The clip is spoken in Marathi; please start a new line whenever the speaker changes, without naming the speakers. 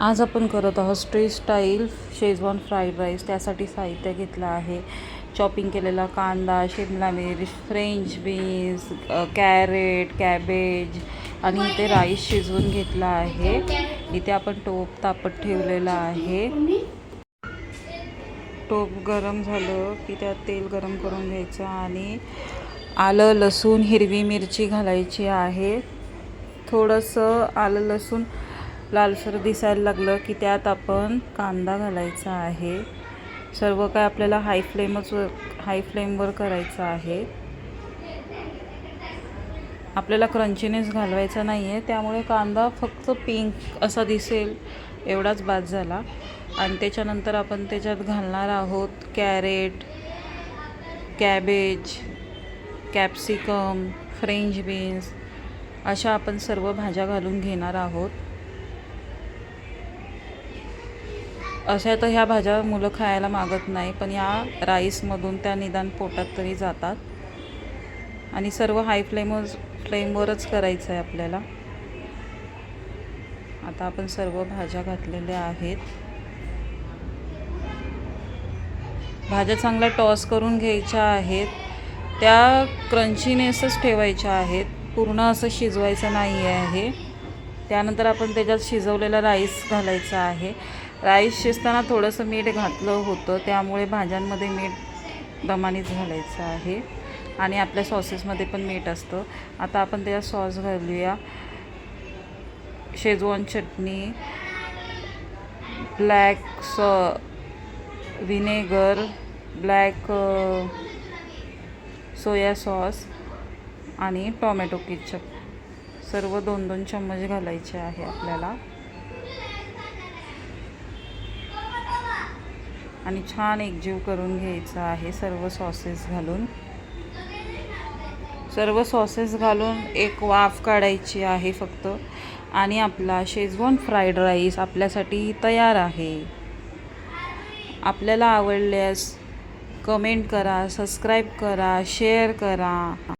आज आपण करत आहोत street style schezwan fried rice. त्यासाठी साहित्य घेतलं आहे. चॉपिंग केलेला कांदा शिमला मिर्च फ्रेंच बीन्स कॅरेट कॅबेज आणि इथे राईस शिजवून घेतला आहे. इथे आपण टोप तापत ठेवलेला आहे. टोप गरम झालं की त्यात तेल गरम करून घ्यायचं आणि आलं लसूण हिरवी मिरची घालायची आहे. थोडंसं आलं लसूण लालसर दिसायला लागलं की त्यात आपण कांदा घालायचा आहे. सर्व काय आपल्याला हाय फ्लेमच हाय फ्लेमवर करायचं आहे. आपल्याला क्रंचीनेस घालवायचा नाही आहे त्यामुळे कांदा फक्त पिंक असा दिसेल एवढाच बाद झाला. आणि त्याच्यानंतर आपण त्याच्यात घालणार आहोत carrot cabbage capsicum French beans अशा आपण सर्व भाज्या घालून घेणार आहोत. अशा तर ह्या भाज्या मुलं खायला मागत नाही पण या राईसमधून त्या निदान पोटात तरी जातात. आणि सर्व हाय फ्लेमवर फ्लेमवरच करायचं आहे आपल्याला. आता आपण सर्व भाज्या घातलेल्या आहेत. भाज्या चांगल्या टॉस करून घ्यायच्या आहेत. त्या क्रंचीनेसच ठेवायच्या आहेत. पूर्ण असं शिजवायचं नाही आहे त्यानंतर आपण त्याच्यात शिजवलेला राईस घालायचा आहे. राईस शिजताना थोडंसं मीठ घातलं होतं त्यामुळे भाज्यांमध्ये मीठ दमानीच घालायचं आहे. आणि आपल्या सॉसेसमध्ये पण मीठ असतं. आता आपण त्याला सॉस घालूया. Schezwan chutney black sauce vinegar black soya sauce आणि टॉमॅटो केचप. सर्व दोन दोन चम्मच घालायचे आहे आपल्याला. आणि छान एकजीव करून घ्यायचं आहे सर्व सॉसेस घालून. सर्व सॉसेस घालून एक वाफ काढायची आहे फक्त. आणि आपला शेजवान फ्राईड राईस आपल्यासाठी तयार आहे. आपल्याला आवडल्यास कमेंट करा सबस्क्राईब करा शेअर करा.